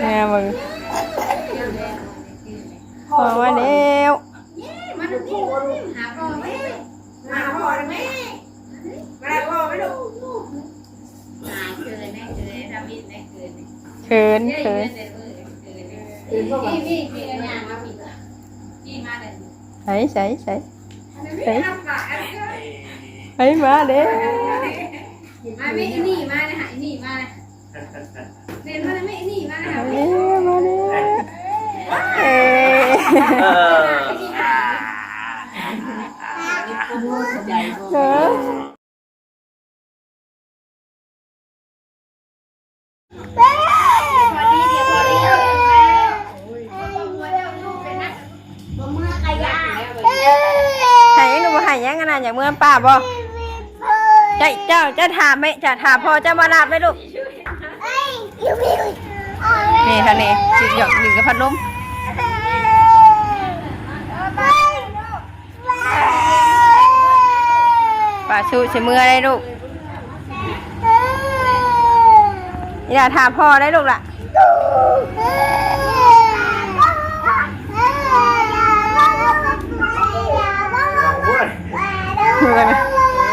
แม่มึงพอมาแล้วมันนี่หาพ่อไหมหาพ่อไหมมาได้พ่อไหมลูกหาเกินแม่เกินทำบิดแม่เกินเขินเกินเขินพี่พี่พี่กันยังมาพี่พี่มาเลยใส่ใส่ใส่พี่ทำปากใส่มาเด้อมาไม่นี่มาเลยหายนี่มาเลย เรียนมาเลยไม่นี่มาเลยหามาพี่เด้อมาเด้อเอ้ยนี่หาเขินพอดีเดียวเอาแม่มาแล้วลูกเนนักบ่มือขยะใหายหนูบ่ใหายยังกันนะอย่างเมื่อป้าบ่เจ้าเจ้าจะถามไหมจะถามพ่อจะมารับไหมลูก นี่ท่านนี่สิหยอกหนึ่งกับพัดลมป้าชูใช้มือได้ลูกอย่าถามพ่อได้ลูกล่ะ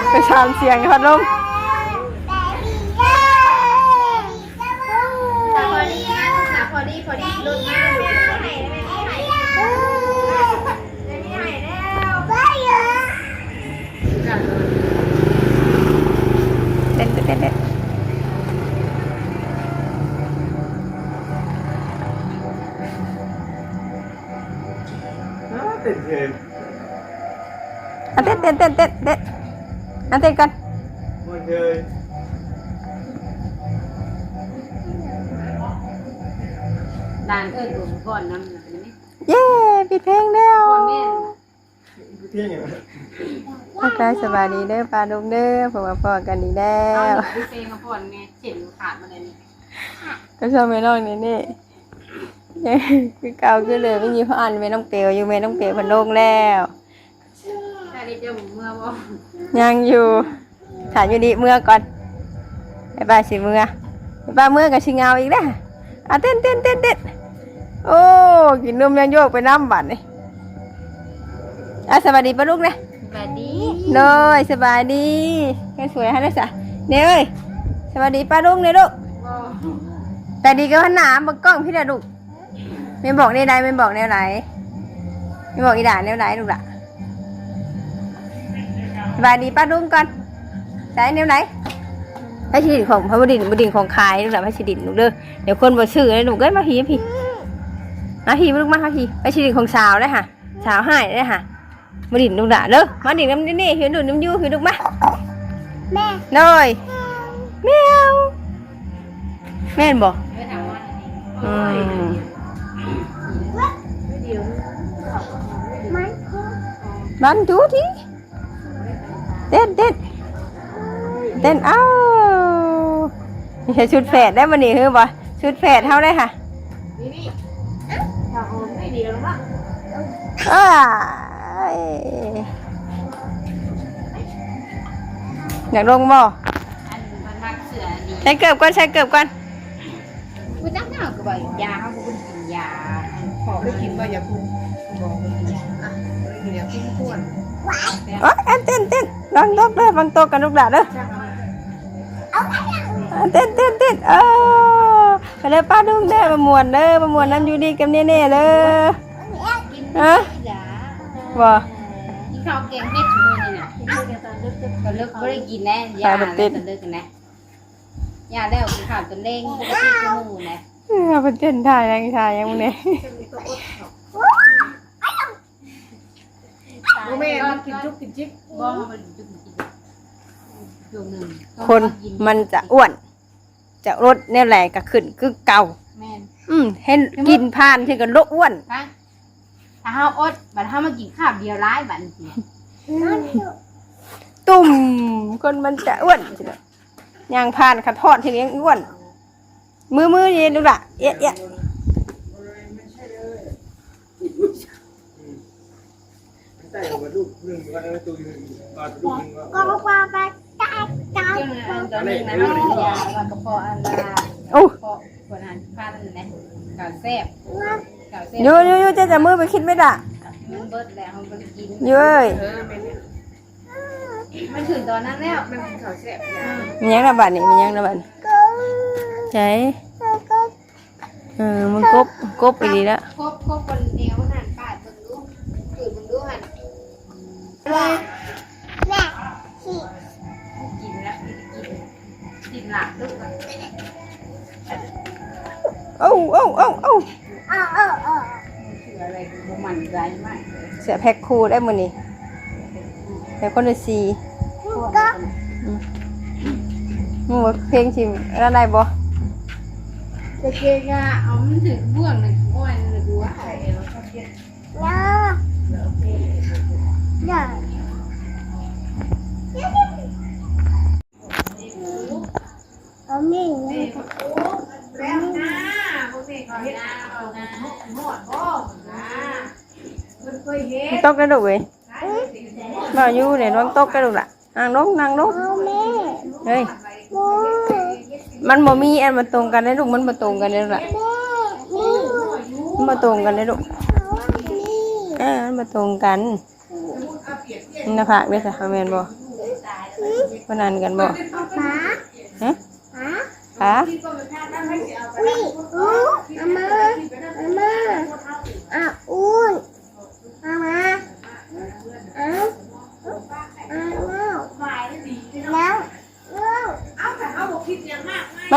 ไปชามเสียงพัดลม แต่พอดีนะแต่พอ ดีพอดีรุ่นมาก ลยพอดีไม่ได้หายไม่ได้หายแล้วเต้นเต้นเต้นเต้นติดเกมอะเต้นเต้นเต้นเต้นเต้นอะเต้นกันมันเคยด่านเอิญดูก่อนน้ำนะนี่เย้ปิดเพลงแล้วก่อนแม่เที่ยงอย่างทักทายสบายดีเด้อปลาดุกเด้อผมมาพอกันดีแล้เอาวดิเซมาผ่อนไงเจ็บขาดมาเลยนี่ก็ชอบเมน้องนี่นี่ยังคือเก่าขึ้นเลยไม่มีพ่ออันเมน้องเปียวอยู่เมน้องเปียวพันโลงแล้วถ้าได้เจอผมเมื่อบ่ยังอยู่ถามอยู่ดีเมื่อก่อนไอ้ป้าสิเมื่อไอ้ป้าเมื่อกับชิงเงาอีกนะอะเต้นเต้นเต้นเต้น โอ้กินนมยังโยกไปน้ำบัดนี่อะสวัสดีป้าลูกนะแบบนี้เลยสบายดีแค่สวยให้ได้สะเนี่ยเอ้ยสวัสดีป้าลุงเนี่ยลูกบ่แต่ดีก็ขนาดบังกล้องพี่ดาลูกไม่บอกในใดไม่บอกแนวไหนไม่บอกอีด่าแนวไหนลูกละสบายดีป้าลุงก่อนใส่แนวไหนพระชิดินของพระบดินทร์บดินทร์ของขายลูกละพระชิดินลูกเด้อเดี๋ยวคนบ่ซื้อเลยลูกเอ้ยมาพี่พี่ มาพี่ลูกมาค่ะพี่พระชิดินของสาวได้ค่ะสาวให้ได้ค่ะมาดินลูกละเด้อมาดินน้ำนี่นี่เห็นดูน้ำยูเห็นลูกมาแม่หน่อยแมวแม่นบอกเมื่อถามว่าอืมเดี๋ยวมันบันดูทีเต้นเต้นเต้นเอ้านี่ใช่ชุดแฝดได้มานี่คือบ่ชุดแฝดเท่าได้ค่ะ เดียวแล้วอ้ายอยากลงบ่อันมันมักเสือดีใช้เกือบก่อนใช้เกือบก่อนกูตั้งหน้าก็บอกยาเขาเป็นกินยาขอได้กินว่าอย่าพูดบอกไม่กินอะอย่ากินข้วนอ๋ออันเต้นเต้นลองตกเด้อบางตกกันลูกหลานเด้ออะเต้นเต้นเต้นเออ ไปเลยป้าดุ้งเด้อมามวนเด้อมามวนน้ำอยู่ดีกับเน่เน่ๆเด้อฮะยาบ่กินข้าวแกงเม็ดชั่วโมงนี่น่ะตอนเลิกไม่ได้กินแน่ยาแล้วตอนเลิกกันนะยาแล้วกินข้าวจนเล่งกติชั่วโมงนะเอาเป็นเต้นถ่ายยังถ่ายยังมึงเนี่ยแม่มากินจุกกินจิ๊กบ่มันจุกจิกช่วงหนึ่งคนมันจะอ้วน จะลดแนวไหลก็ขึ้นคือเก่า แม่น อืมเห็นกินผ่านที่ก็ลดอ้วนถ้าถ้าเฮาอดบัดเฮามากินข้าวเดียวร้ายบัดนี้ตุ่มคนมันจะอ้วนสิเนาะย่างผ่านขัดทอดที่ยังอ้วน มือมือเย็นดูละเอะเอะใส่กับลูกหนึ่งว่าเออตัวหนึ่งตอนลูกหนึ่งว่าก็ว่าไป อนนึงนะเฮายาว่ากระเพาะอันละโอ้กระเพาะคนหันพันนะอข่าวแซ่บข่าวแซ่บยู่อยู่อยู่จะจะมือไปคิดไม่ได้มันเบิดแล้วเขาบ่ได้กินยูเอ้ยเออเป็นเนี่ยมันถึงตอนนั้นแล้วมันกินข้าวแซ่บมีหยังระบาดนี่มีหยังระบาดใจเออมันกบกบไปดีแล้วครบครบคนแนวหันปาดบิ่งดูตื่นเบิ่งดูหัน เอ้าเอ้าเอ้าเอ้าเอาเอาเอาคืออะไรบ่มันใจมากเลยเสียแพ็คคู่ได้มื้อนี้แต่คนละสีก็มึงว่าเพลงสิอะไรได้บ่แต่เกกะเอามันถึงบ่วงเลยอ้วนเลยดูว่าไอ้เราชอบเย็นเนาะเนาะเอาแม่แล้วนะพวกนี้ เขาเฮ็ดเอานะหมดบ่นะมันเคยเฮ็ดตกกระดูกเว้ยบ่อยู่เนี่ยน้องตกกระดูกล่ะนั่งลงนั่งลงเอาแม่เฮ้ยโอ้มันบ่มีอันม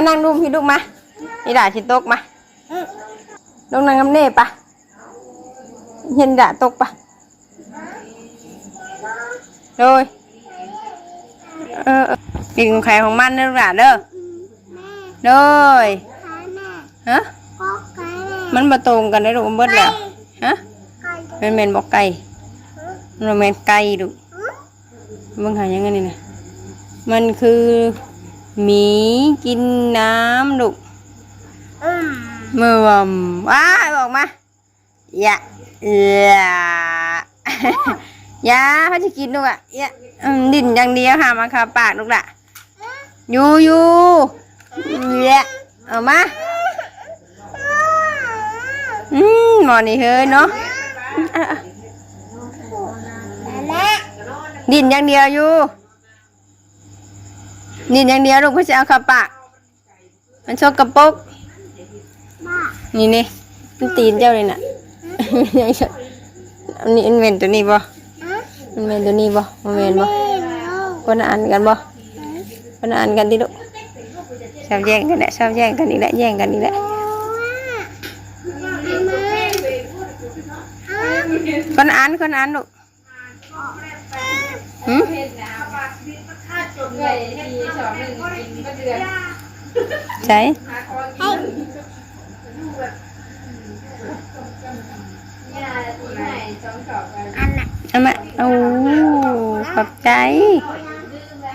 นั่งดูพี่ลูกมาอีด่าสิตกมาลงนั่งกับเน่ปะเห็นด่าตกปะโดยเออเออกินของใครของมันเด้อลูกหลานเด้อแม่โดยใครแม่ฮะก็ใครแม่มันมาตรงกันได้ลูกมันเบิดแล้วฮะใครเป็นแมนบอกไก่มันแมนไก่ลูกมึงหายังไงนี่นะมันคือ หมีกินน้ำลูกอืมเมื่อวมว้ายบอกมาอย่าอย่าอย่าเขาจะกินลูกอะอย่าอืมดิ่นอย่างเดียวหามาคาปากลูกละอยู่อยู่อย่าเอามาอืมหมอนี่เฮ้ยเนาะอะอะแม่ดิ่นอย่างเดียวอยู่ดิ่ นอย่างเดียวลูกพ่อจะเอาคาปากมันชกกระปุกนี่นี่มันตีนเจ้าเลยน่ะยังอันนี้มันเป็นตัวนี้บ่มันเป็นตัวนี้บ่มันเป็นบ่คนอ่านกันบ่คนอ่านกันดิลูกชอบแย่งกันแหละชอบแย่งกันนี่แหละแย่งกันนี่แหละคนอ่านคนอ่านลูกหืม เฮ็ดแล้วเลยทีสองหนึ่งกินก็เดือนใช่หาของกินยาที่ไหนสองสอบกันอันน่ะเอามาเอาขอบใจ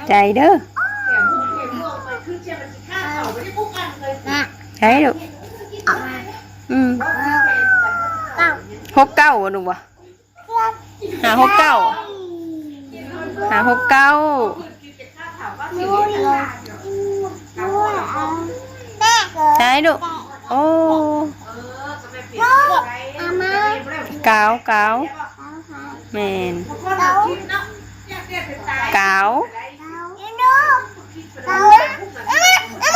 ใจเด้อน่ะใช่ลูกเอามาอืมเอาหกเก้าบ่ลูกบ่หาหกเก้าหาหกเก้า ด้วยด้วยเอาแม่ใช่ลูกโอ้กามาเก้าเก้าเอาค่ะแมนกาเอาดูเอา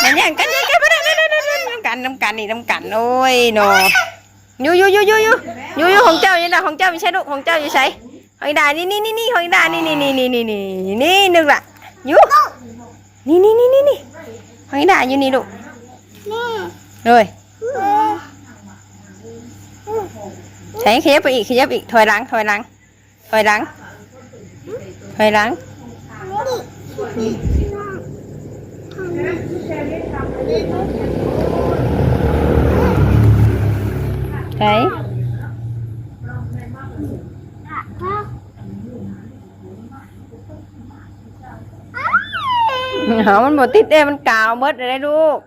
มันอย่างกันอย่างกันบ่ได้นั่นนั่นนั่นน้ำกันน้ำกันนี่น้ำกันโอ้ยเนอยูยูยูยูยูยูยูของเจ้าอยู่ละของเจ้าไม่ใช่ลูกของเจ้าอยู่ใช่ของดานี่นี่นี่นี่ของดานี่นี่นี่นี่นี่นี่นี่นึกละยู นี่นี่นี่นี่นี่ของอีดาอยู่นี่ลูกนี่เลยใช้ขยับไปอีกขยับอีกถอยหลังถอยหลังถอยหลังถอยหลังใช้ เหามันบดติดเด้มันกาวเบิดเลยลูก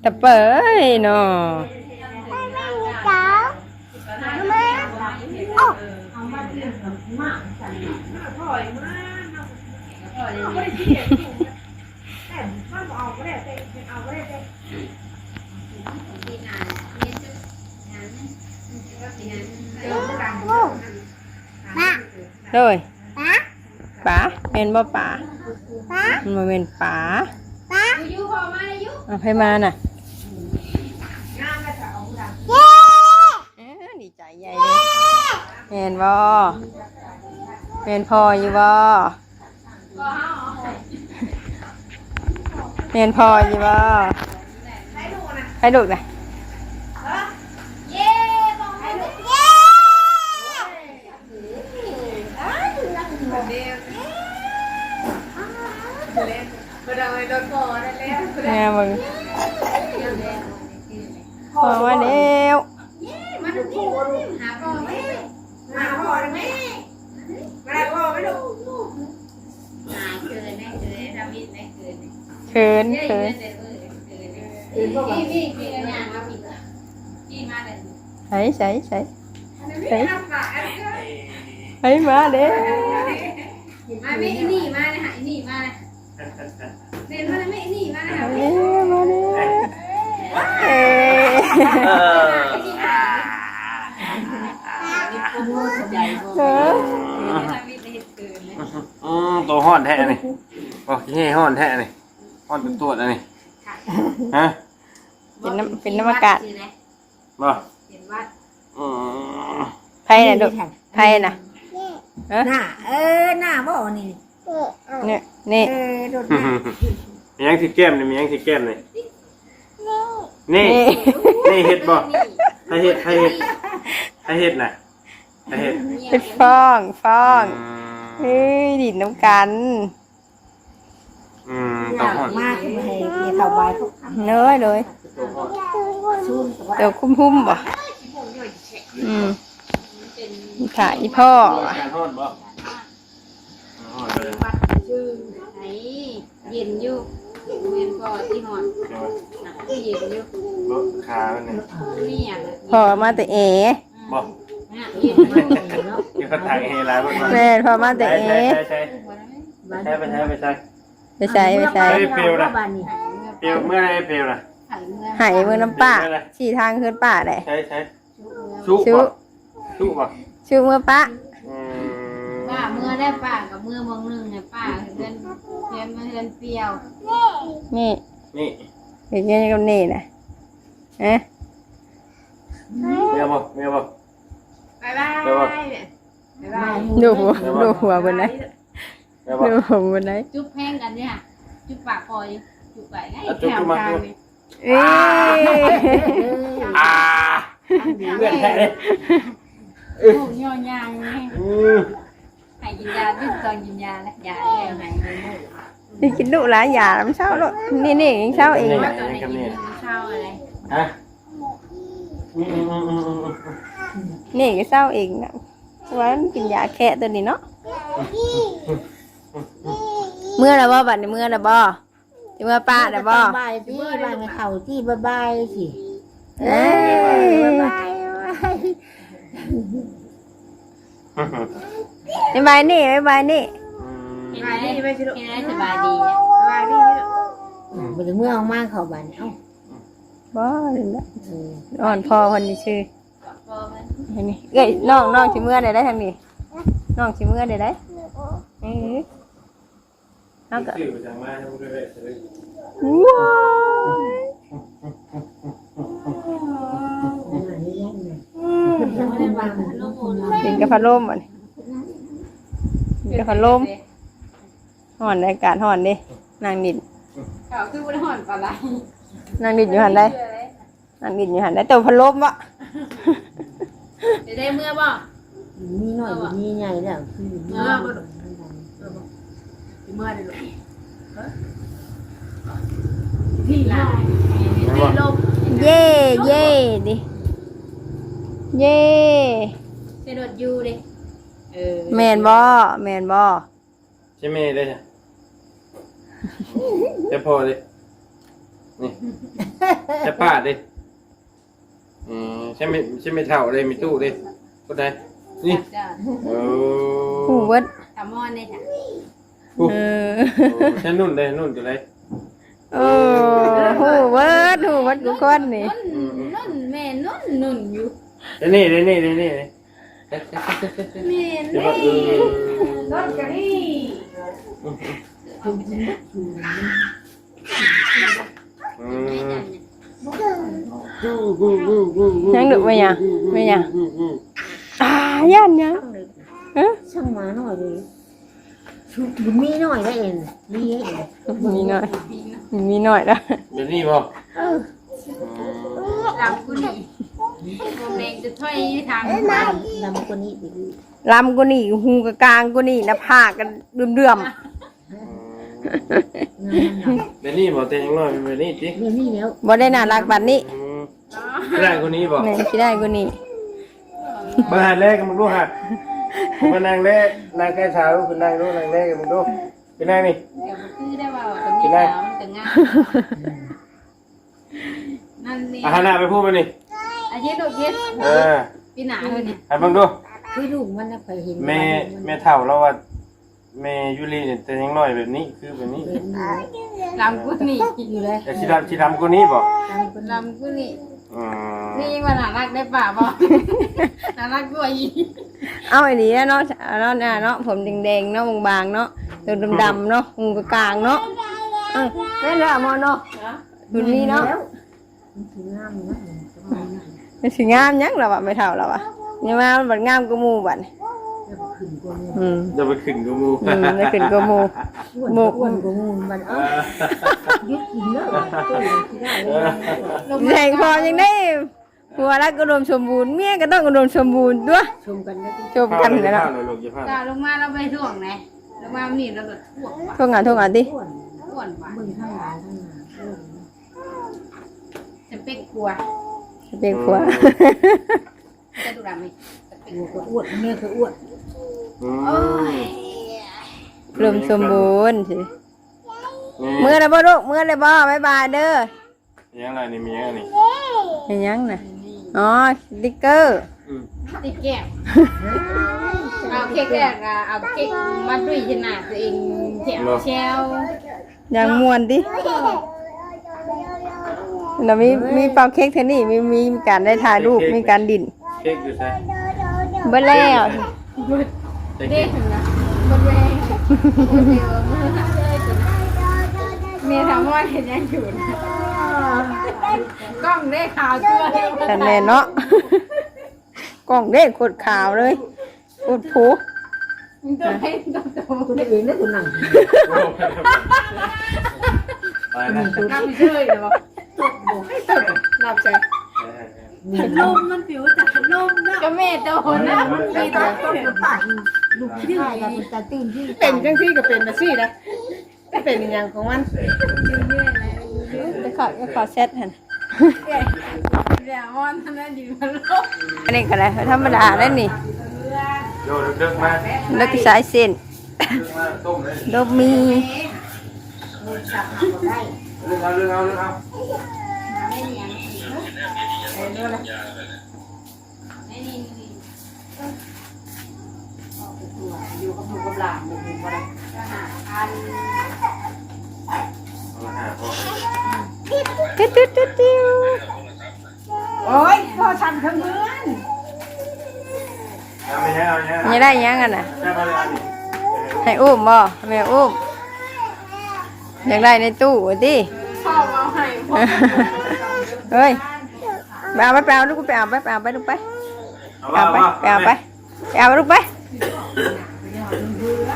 แต่เปิดเนาะเที่นานเนี่ยจะงานนั้นก็ที่นั้เจอกันโดย ป้าป๋าเป็นบ่ป๋าป้ามันบ่เป็นป๋าป้าอยู่พอมาเลยอยู่เอาให้มาน่ะงานกระเถาดังเย้เอ้อดีใจใหญ่เลยแม่นบ่แม่นพ่ออยู่บ่ก็เฮาแม่นพ่ออยู่บ่ให้ลูกนะ ให้ลูกน่ะ เย้บอกให้ลูก เย้ เดียวเล่นบ่ได้โดนพ่อได้ แล้วแม่มึงพ่อมาแล้วมาดูที่หาพ่อไหมหาพ่อไหมมาได้พ่อไหมลูกหาเกินแม่เกินทำมิดแม่เกินเขินเกินเขินเกินพี่พี่พี่งานมาพี่พี่มาเลยใส่ใส่ใส่ไม่ให้มาเด้อมาไม่นี่มาเลยหานี่มาเลย เรียนมาเลยไม่นี่มาเลยหามาเด้อมาเด้อเอ้เอออืมตัวห้อนแท้นี่บอกยี่ห้อนแท้นี่ห้อนเป็นตัวนะนี่ฮะเป็นน้ำเป็นน้ำอากาศบ่เห็นวัดอืมไผ่น่ะลูกไผ่น่ะหน้าเออหน้าบ่นี่ เนี่ยนี่เออโดดมียังที่แก้มนี่มียังที่แก้มนี่นี่นี่นี่เห็ดบ่ให้เห็ดให้เห็ดให้เห็ดน่ะให้เห็ดเป็นฟองฟองอืมเฮ้ยดิดน้ำกันอืมตัวห้อนมากเลยให้เข้าไปพวกเน้อยเลยตัวห้อนชุ่มเดี๋ยวคุ้มพุ่มบ่อืมถ่ายอีพ่อ การห้อนบ่ ห้อนเลยวัดชื่อไหนเย็นอยู่เย็นพอที่หอนเดี๋ยวหนักที่เย็นอยู่รถขามันนี่นี่อะพ่อมาแต่เอบ่เย็นมากเนาะเดี๋ยวเขาถ่ายให้หลายวันมาแม่พ่อมาแต่ใช่เอใช่ใช่ใช่ไปใช้ไปใช้ไปใส่ไปใส่เฮ้ยเปรี้ยวนะเปรี้ยวเมื่อไรเปรี้ยวนะไข่เมื่อหายมือน้ำป่าสี่ทางขึ้นป่าได้ใช้ใช้ชุบชุป่ะชุบป่ะ ชื่อมือป้าอืม ป้าเมื่อได้ป้ากับเมื่อมองนึงเนี่ยป้าเพื่อนเพื่อนมาเพื่อนเปรี้ยวนี่นี่เด็กยังกับนี่นะเอ๊ะเมียบ่เมียบ่ บายบายเดี๋ยวก่อนบายบายดูหัวดูหัวบนไหนเมียบ่ ดูหัวบนไหนจุ๊บแห้งกันเนี่ยจุ๊บปากคอยจุ๊บไปไงอะจุ๊บขึ้นมาจุ๊บเอ้ยอ่าเลือดแท้เลยโอ้ยอยางไงอืม ให้กินยาดึกตอนกินยาแล้วยาแล้วให้เงินนี่กินดุหลายอย่างมันเช้าแล้วนี่นี่ยังเช้าเองว่าตอนไหนกินข้าวอะไรฮะอืมอืมอืมอืมอืมนี่ก็เช้าเองนะว่ามันกินยาแค่ตัวนี้เนาะเมื่อแล้วบ่บัดนี้เมื่อแล้วบ่สิเมื่อป้าแล้วบ่บายที่บายเขาที่บายบายสิเอ้ยบายบ๊าย บายนี่บ๊ายบายนี่กินอะไรกินอะไรสบายดีสบายดีไปถึงเมื่อเอามากเขาบันเอ้าบ่เลยละเอออ่อนพอคนนี้ชื่อพอมันเห็นนี่เอ้ยน้องน้องสิเมื่อได้ได้ทางนี้น้องสิเมื่อได้ได้เออเอาก็ชื่อจังมาให้พูดด้วยเลยว้ายอันนี้ยังไง ไม่ได้วางลูกมูลกินกับพัดลมอะ กินกับพัดลมห่อนในอากาศห่อนดินางดินเขาคือบุญหอนปลาไหลนางดินอยู่หันได้นางดินอยู่หันได้แต่พัดลมวะจะได้เมื่อบ่มีหน่อยมีใหญ่แล้วคือเมื่อบ่เมื่อเดี๋ยวพี่ลายพี่ลมเย่เย่ดิเย่เสด็จยูดิ เออแมนบ่แมนบ่ใช่ไหมเลยจ้ะจะพอดินี่จะป้าดิอืมใช่ไหมใช่ไหมเท่าเลยมีตู้ดิก็ได้นี่จ้าโอ้หูเวิร์ดทำมอนได้จ้ะโอ้เออใช่นุ่นเลยนุ่นตัวไหนโอ้หูเบิดหูเบิดกูคนนี่ นุ่นนุ่นแม่นุ่นนุ่นอยู่เดี๋ยวนี่เดี๋ยวนี่เดี๋ยวนี่แม่เดี๋ยว นี่ว่าเออรถกันนี่อืมยังดุไม่ยังไม่ยังอ่าย่านยังเอ๊ะช่างมาหน่อยเลยชุบมีหน่อยได้เองมีเองมีหน่อย มีหน่อยแล้วเดี๋ยวนี่บ่เออหลับกูนี่ โมเมงจะถ้อยทางดำดำกว่านี้อีกลำกูนี่หูกะกลางกูนี่หน้าผากกันเดื่อมงามดำเดี๋ยวนี่บ่แต่ยังน้อยเป็นแบบนี้จิเดี๋ยวนี้แล้วๆบ่ได้น่ารักบัดนี้อืมไม่ได้คนนี้บ่แม่สิได้กูนี่เบอร์หัดแรกกันมึงดูหัดมานางแรกนางแก้เช้าคือนางดูนางแรกกันมึงดูเป็นนางนี่เดี๋ยวคือได้ว่าตรงนี้แล้วมันจะง่ายนั่นนี่อาหารหน้าไปพูดมานี่ อาทิตย์ดูยิดเออปีหนาเลยนี่ให้มึงดู คือลูกมันนะไปเห็นแม่แม่เฒ่าแล้วว่าแม่ยูรีเนี่ยแต่ยังน้อยแบบนี้คือแบบนี้เห็นอยู่ลำกูนี่อยู่เลยแต่ชีดำชีดำกูนี้บ่ดำกว่านี้ลำกูนี่อืมนี่ว่าน่ารักได้ป่าบ่น่ารักกว่าอีเอาไอ้นี่เนาะเนาะน่ะเนาะผมแดงๆเนาะบางๆเนาะตัวดำๆเนาะหูกะกลางเนาะเออแม่นแล้วมอเนาะรุ่นนี้เนาะแล้วมันถึงงามนะ มันสิงามยังล่ะวะไม่เท่าแล้ววะยังมามันบัดงามกว่าหมู่บัดนี่แล้วก็ขึ้นกว่านี้อืมจะไปขึ้นกูมูอืมได้ขึ้นกว่าหมู่อ้วนหมกอ้วนกว่างูมันเอ้ายึดกินแล้วตัวที่ได้เลยแรงพอยังได้หัวรักกระดมสมบูรณ์เมียก็ต้องกระดมสมบูรณ์ด้วยชมกันนะที่จบกันเลแล้ยวเนาะเลยลูกอย่าพลาดตาลงมาเราไปถ่วงไหนลงมาหนีเราก็ถ่วงว่ะโทษงานโทษงานดิอ้วนถ่วงว่ะเบิ่งข้างหลังข้างหน้าอ้วนจะเป็กกลัว เป็นผัวจะดูดำไหมจะเป็กอ้วนก็อ้วนแม่ก็อ้วนอืโอ้มยรวมสมบูรณ์สินี่มือเลยบ่ลูกมือเลยบ่บ๊ายบายเด้อยังไงนี่มียังไงนี่เป็นยังน่ะอ๋อสติ๊กเกอร์อืมติดแก้มเอาเค้กแรกอะเอาเค้กมาด้วยขนาดตัวเองแถวเชลอย่างมวนดิ แล้วมีมีเป่าเค้กเทานี่มีมีการได้ถ่ายรูปมีการดิ่นเค้กอยู่ใช่เบ่แล้วแต่เด็เค้กกนะบนเวงเมียทำว่าเห็นยังอยู่นะกล้องได้ข่าวตัวเลยแต่แน่เนาะกล่องเด้ขดขาวเลยขดผูมึงต้องให้ต้องโตตัวเองนะตัวหนัง ไปนะกล้าไม่เชื่อเลยบอกหลับใจลมมันผิวจากลมนะก็แม่โตนะมันมีมีตัตาวต้นกระป๋าลูกที่ได้กับตาตื่นที่เป็นจังซี่ก็เป็นนะซี่นะก็เป็นอหย่างของมันไปขอไปขอเซตหันเดี๋ยวมันทำได้ดีมันลบอันนี้ก็ได้ธรรมดาได้นี่โยนเดึกมาแล้วก็สายเส้นดึกมาต้มเลยดอกมีเรื่องเอาเรื่องเอาเรื่องเอาอยู่กับลูกกับหลานอยู่กับอะไรอันเอาหาพ่อติ๊ดติ๊ดติ๊ดติ๊วโอ้ยพ่อฉันเพื่อนเอาไม่ใช่เอาไม่ใช่ยังได้ยังกันน่ะ ได้มาเลยอันนี้ให้อุ้มบ่แม่อุ้ม อยากได้ในตู้ติพ่อเอาให้พ่อเฮ้ยไปเอาไปไปเอาลูกไปเอาไปไปเอาไปลูกไปเอาไปเอาไปว่าไปเอาไปไปเอาไปลูกไป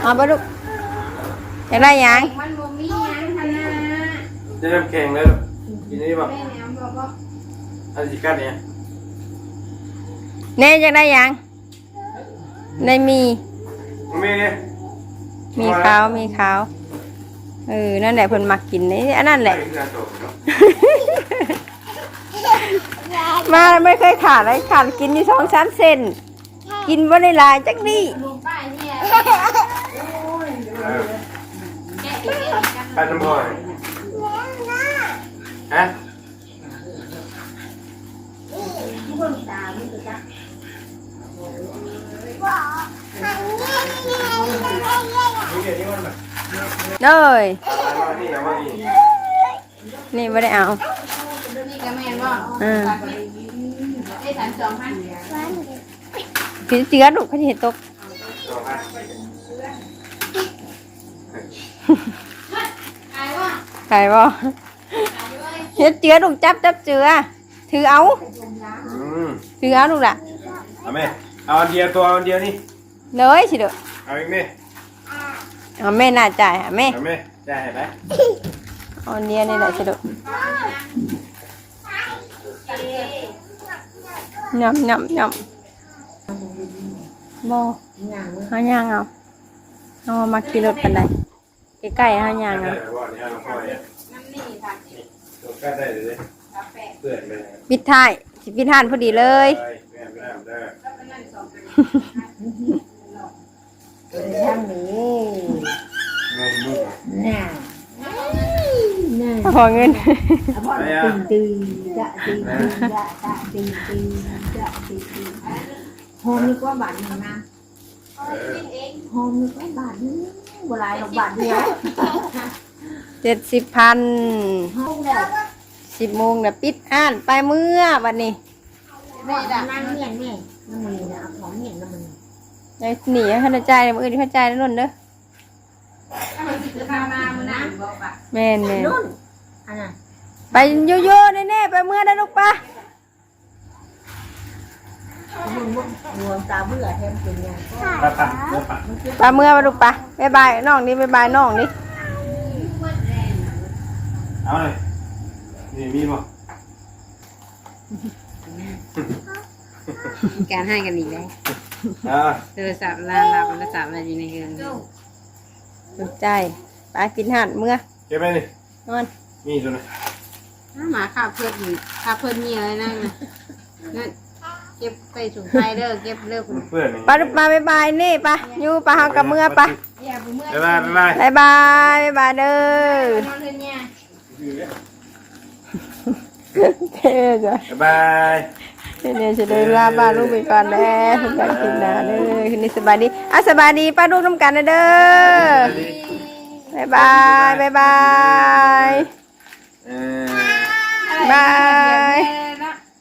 เอาไปลูกอยากได้ยังมันบ่มียังขนาดจะเริ่มแข่งเลยกินนี่ป่ะแม่เนี่ยบอกว่าอันนี้กัดเนี่ยเน่อยากได้ยังในมีมีเนี่ยมีขาวมีขาว เออ นั่นแหละเพิ่นมักกินนี่อันนั้นแหละ มาไม่เคยขาดเลยขาดกินอยู่สองสามเซนกินบ่ได้หลายจักนี่ลุงป้าเนี่ยเออแกะอีกเองกันไปน้ำบ่อยฮะนี่เดี๋ยวนี้มันแบบ เลยเอามานี่เอามานี่นี่ไม่ได้เอาตัวนี้ก็แม่นบ่อืมได้สามสองพันผีเจือลูกเขาจะเห็นตกขายว่าใครบ่ขายว่าเห็ดเจือลูกจับจับเจือถือเอาอืมถือเอาลูกล่ะเอาไหมเอาอันเดียวตัวอันเดียวนี่เลยสิเด้อเอาอีกไหม เอาแม่น่าจ่ายหาแม่เอาไหมได้เห็นไหมเอาอันเนี้ยนี่แหละสิเด้อยำยำยำบ่งานหาย่างเอาเอามาขี่รถกันได้ใกล้ๆหาย่างได้เอาแบบว่าเนี่ยเราพ่อเนี่ยน้ำนี่ค่ะตัวก็ได้เลยกาแฟเพื่อนเลยปิดท้ายสิปิดท้ายพอดีเลยได้แม่ไม่ได้ ได้แล้วก็นั่นสองพันตัวทางนี้เงินมุกน่ะน่ะขอเงินเอาพ่อตึงตึงจะตึงตึงจะจะตึงตึงจะตึงตึงหอมนี่ก็บาทหนึ่งนะเองหอมนี่ก็บาทนึงโบราณหรอกบาทเดียวเจ็ดสิบพันหอมแล้วสิบโมงน่ะปิดอ่านไปเมื่อวันนี้แม่ด่านั่งเงียบแม่น้ำมือนะเอาของเงียบน้ำมือ ไอ้หนีให้เข้าใจายมืออื่นเข้าใจายนั่นเด้อถ้ามันสิจะพามามื้อนั้นบอกว่าแม่นแม่นนุ่นอันน่ะไปโย่ๆแน่ๆไปเมื่อได้ลูกปะมึงมึงงวงตาเบื่อแทมเป็นยังปะปะปะปะไปเมื่อมาลูกปะบ๊ายบายน้องนี่บ๊ายบายน้องนี่เอาเลยนี่มีป่ะ มีการให้กันอีกแล้วอ่าโทรศัพท์ลานรับโทรศัพท์อะไรอยู่ในเรือนสนใจไปกินหันเมื่อเก็บไปนี่นอนมีตัวนึงหมาข้าเพื่อนข้าเพื่อนมีอะไรนั่นนะนั่นเก็บไปถุงไทยเด้อเก็บเด้อคุณเพื่อนไปลูกปะบ๊ายบายนี่ปะอยู่ปะเฮากับเมื่อปะอย่าไปเมื่อบ๊ายบายบ๊ายบายบ๊ายบายบ๊ายบายเด้อนอนเรือนเนี่ย เท่จ้ะ บ๊ายบาย เนี่ยจะได้ลาบ้านลูกไปก่อนแล้วทุกการกินนาเด้อคืนนี้สบายดีอะสบายดีป้าลูกน้ำกันนะเด้อบ๊ายบายบ๊ายบายบาย